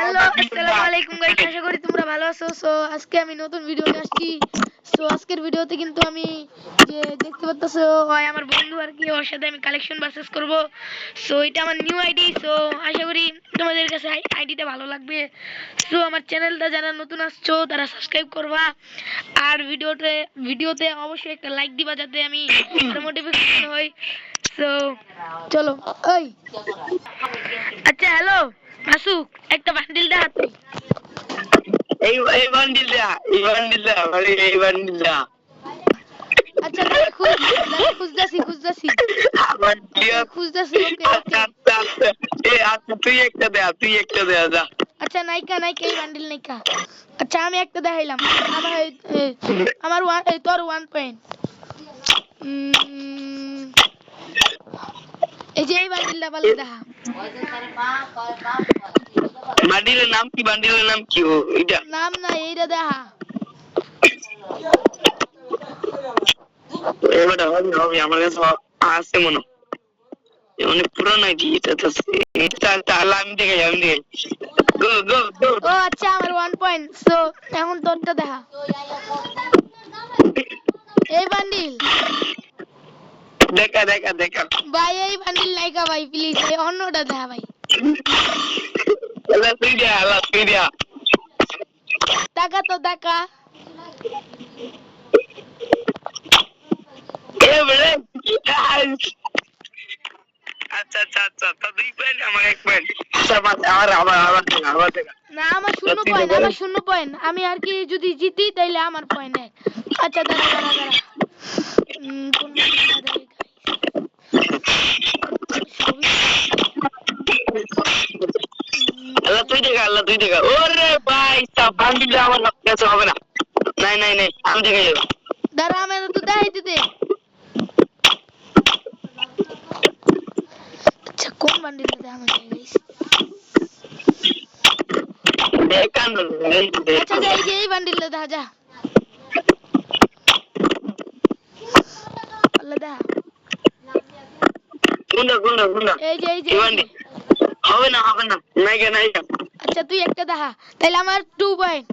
Hello আসসালামু আলাইকুম guys আশা করি তোমরা ভালো আছো। সো আজকে আমি নতুন ভিডিও নিয়ে আসছি। সো আজকের ভিডিওতে কিন্তু আমি যে দেখতে পাচ্তেছো হয় আমার বন্ধু আর কি ওর সাথে আমি কালেকশন ভার্সেস করব। সো এটা আমার নিউ আইডি সো আশা করি তোমাদের কাছে আইডিটা ভালো লাগবে। সো আমার চ্যানেলটা যারা নতুন আসছো তারা সাবস্ক্রাইব করবা। আর ভিডিওতে ভিডিওতে অবশ্যই একটা লাইক দিবা যাতে আমি মোটিভেশন হই সো চলো ওই আচ্ছা হ্যালো মাসুক একটা বান্ডিল দেখা তুই এই এই বান্ডিল দা এই বান্ডিল দা মানে এই বান্ডিল দা আচ্ছা দাঁড়া, খুঁজ আমার প্রিয় খুঁজতাছি ওকে আচ্ছা আচ্ছা আচ্ছা। এই আচ্ছা তুই একটা দে তুই একটা দে যা। আচ্ছা নাইকা নাইকা এই বান্ডিল নাইকা আচ্ছা আমি একটা দেখাইলাম। আমার আমার ওয়ান তোর ওয়ান পয়েন্ট এই যে এই বান্ডিলটা বলে দেখা বান্ডিলের নাম কি? বান্ডিলের নাম কি? ও এটা নাম না এইটা দেখা এবারে হবে হবে আমার কাছে আছে মনে অনেক পুরানো আইডি এটা তো তাহলে আমি দেখে আমি দেখে গো গো গো ও আচ্ছা আমার ওয়ান পয়েন্ট সো এখন তোরটা দেখা। এই বান্ডিল। দেখা দেখা দেখা। ভাই এই বান্ডিল নাইকা ভাই প্লিজ এই অন্যটা দেখা ভাই। আল্লাহ তুই দে আল্লাহ তুই দে তো বলে আচ্ছা আচ্ছা আচ্ছা তা দুই পয়েন্ট আমার এক পয়েন্ট আচ্ছা আমার আমার আমার আমার না আমার শূন্য পয়েন্ট আমার শূন্য পয়েন্ট আমি আর কি যদি জিতি তাইলে আমার পয়েন্ট আচ্ছা দাঁড়া দাঁড়া দাঁড়া। আল্লাহ তুই দেখা আল্লাহ তুই দেখা ওরে ভাই সাব বান্ডিল আমার কাছে হবে না নাই নাই নাই আমি দেখে যাব দাঁড়া আমার তো দেখাইতে দে আচ্ছা কোন বান্ডিলটা দেখানো যায় guys? দেখান আচ্ছা যা এই যে এই বান্ডিলটা দেখা যা আল্লাহ দেখা গুন্ডা গুন্ডা গুন্ডা। এই যে এই যে। হবে না হবে না। নাই গে আচ্ছা তুই একটা দেখা। তাইলে আমার টু পয়েন্ট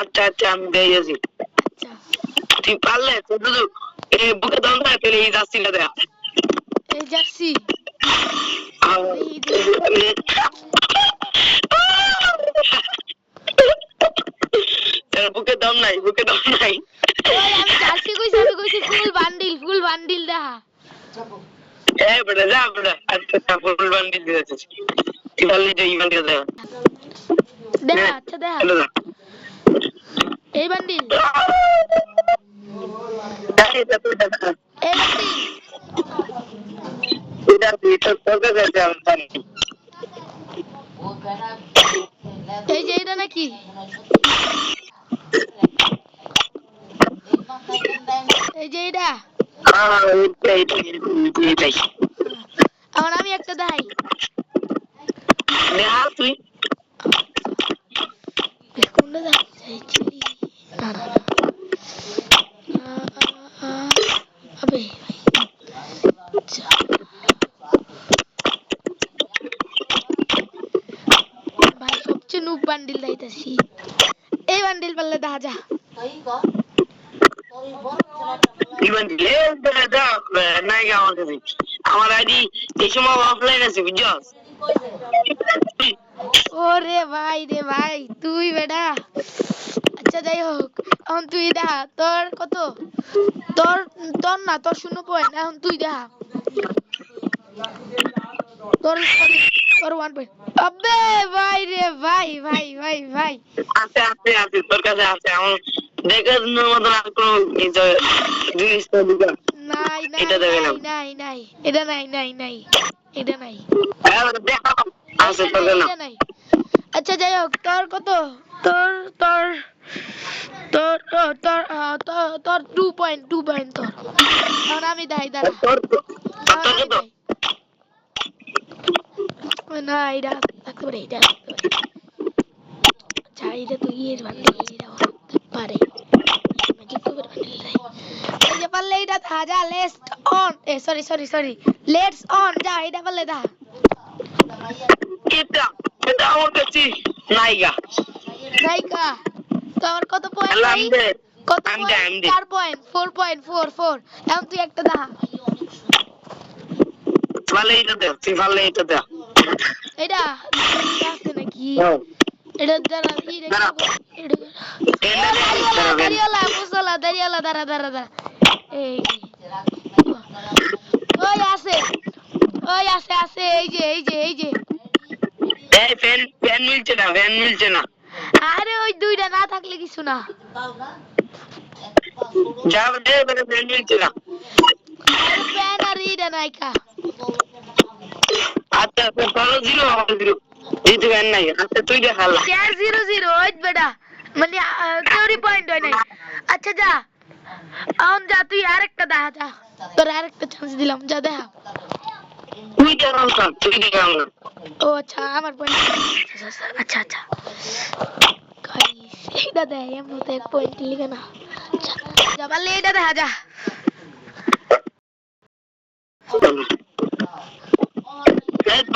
আচ্ছা আচ্ছা আমি দেখে যাচ্ছি আচ্ছা। তুই পারলে তো এই বুকে দম দেয় তাহলে এই যাচ্ছিটা দেখা। এই জার্সি। বুকে দম নাই বুকে দম নাই। আমি জার্সি কইছি আমি কইছি ফুল বান্ডিল ফুল বান্ডিল দেখা। এ বেটা যা বেটা আচ্ছা আচ্ছা ফুল বান্ডিল দিয়ে যাচ্ছি যে ইভেন্ট কে দেখা দেখা আচ্ছা দেখা। এই বান্ডিল এই বান্ডিল এটা আমি জানি। এই যে এটা নাকি? এই যে এটা। হ্যাঁ এইটা এইটা এইটাই এখন আমি একটা দেখাই দেখা তুই কোনটা দেখাই চাইছি না না না আ, আ, আ, আবে ভাই আচ্ছা। ভাই সবচেয়ে নুব বান্ডিল দাইতাছি এই বান্ডিল পারলে দেখা যা দেখা যা নাই আমার আইডি অফলাইন আছে বুঝছস? ওরে ভাই রে ভাই, তুই বেটা। আচ্ছা যাই হোক, এখন তুই দেখা, তোর কত? তোর তোর না, তোর শূন্য পয়েন্ট এখন তুই দেখা। তোর তোর ওয়ান পয়েন্ট আবে ভাই রে ভাই ভাই ভাই ভাই। আছে আছে আছে তোর কাছে আছে আমার দেখার মতন আর কোনো নাই নাই এটা দেখে নাই। নাই নাই এটা নাই নাই নাই এটা নাই। আছে তোর না আচ্ছা যাই হোক তোর কত? তোর তোর তোর তোর তোর তোর টু পয়েন্ট টু পয়েন্ট তোর। আমি দেখাই দাঁড়া। তোর তোর এখন তোর আমি কত দেখাই। ও, না এটা থাকতে পারে এটা থাকতে পারে তো ইয়ের বান্ডিল এটা হতে পারে ম্যাজিক কোবের বান্ডিল নাই এই যে পারলে এটা দেখা যা let's on A sorry sorry sorry let's on যা এটা পারলে দেখা এটা এটা আমার দেখছি নাইগা নাইকা তো আমার কত পয়েন্ট দে কত দে, পয়েন্ট দে। Point four point four four এখন তুই একটা দেখা ভালো এটা দে তুই ভালো এটা দে এটা এটা আছে নাকি। এটা দাঁড়া ই রে দাঁড়া। এটা এটা দে, দাঁড়িয়ালা দাঁড়া, দাঁড়া। দাঁড়িয়ালা দাঁড়া দাঁড়া দাঁড়া এই ওই আছে ওই আছে আছে এই যে এই যে এই যে এই ফ্যান ফ্যান মিলছে না ফ্যান মিলছে না আরে ওই দুইটা না থাকলে কিছু না যা দে ফ্যান মিলছে না আরে আর ইটা নাইকা আচ্ছা তো চলো জিরো হবে জিরো জিতু ফ্যান নাই আচ্ছা তুই দেখালা চার জিরো জিরো ওই বেটা মানে থিওরি পয়েন্ট হয় নাই আচ্ছা যা এখন যা তুই আরেকটা দেখা যা তোর আরেকটা চান্স দিলাম যা দেখা তুই দেখাও না তুই দেখাও না ও আচ্ছা আমার পয়েন্ট আচ্ছা আচ্ছা গাইস এটা দেয় এমনিতে এক পয়েন্ট লিখে না আচ্ছা, যা পারলে এটা দেখা যা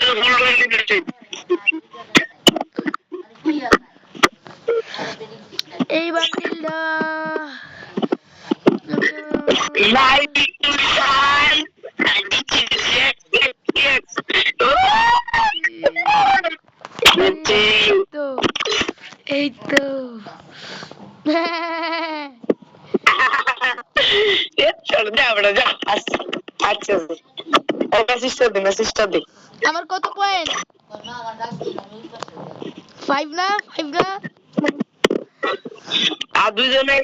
Yes, yes, yes. তো যা আচ্ছা আচ্ছা। ওটা সিস্টার দে সিস্টার দে আমার কত পয়েন্ট ফাইভ না? ফাইভ না? আর দুজনে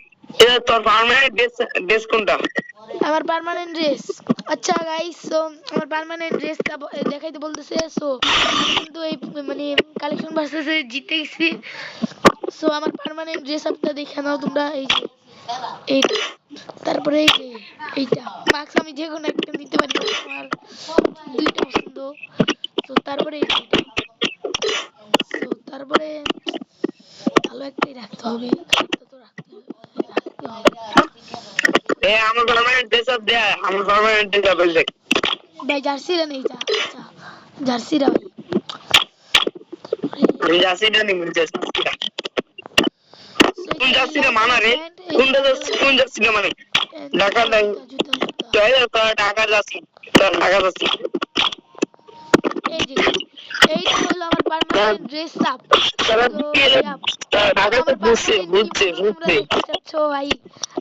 তোর পার্মানেন্ট ড্রেস ড্রেস কোনটা? আমার পার্মানেন্ট ড্রেস আচ্ছা গাইস সো আমার পার্মানেন্ট ড্রেসটা দেখাইতে বলতেছে সো কিন্তু এই মানে কালেকশন ভার্সেসে জিতে গেছি সো আমার পার্মানেন্ট ড্রেস আপটা দেখে নাও তোমরা এই যে এইটা তারপরে এই যে এইটা মার্কস আমি যে কোনো একটা নিতে পারি আমার দুইটা পছন্দ। তো তারপরে এই তো তারপরে ভালো একটাই রাখতে হবে খারাপটা তো রাখতে হবে এ আমার পার্মানেন্ট ড্রেস আপ দে আমার পার্মানেন্ট ড্রেস আপ দেখ ভাই জার্সিরা নেই যা আচ্ছা জার্সিরা ভাই। আমি জার্সিটা নিব জার্সিটা। কোন জার্সিটা মানা রে। কোনটা কোন মানে ঢাকা নাই। এই যে হলো আমার পার্মানেন্ট ড্রেস আপ তারা তো বুঝছে বুঝছে বুঝছে আচ্ছা ভাই?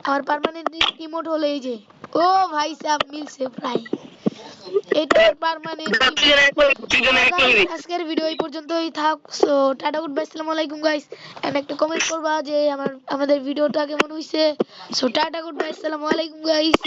আমার পার্মানেন্ট ইমোট হলো এই যে। ও ভাই সাহেব মিলছে প্রায়। এটা পার্মানেন্ট করে আজকের ভিডিও এই পর্যন্তই থাক সো টাটা গুড বাই আসসালামু আলাইকুম গাইস এন্ড একটা কমেন্ট করবা যে আমার আমাদের ভিডিওটা কেমন হয়েছে সো টাটা গুড বাই আসসালামু আলাইকুম গাইস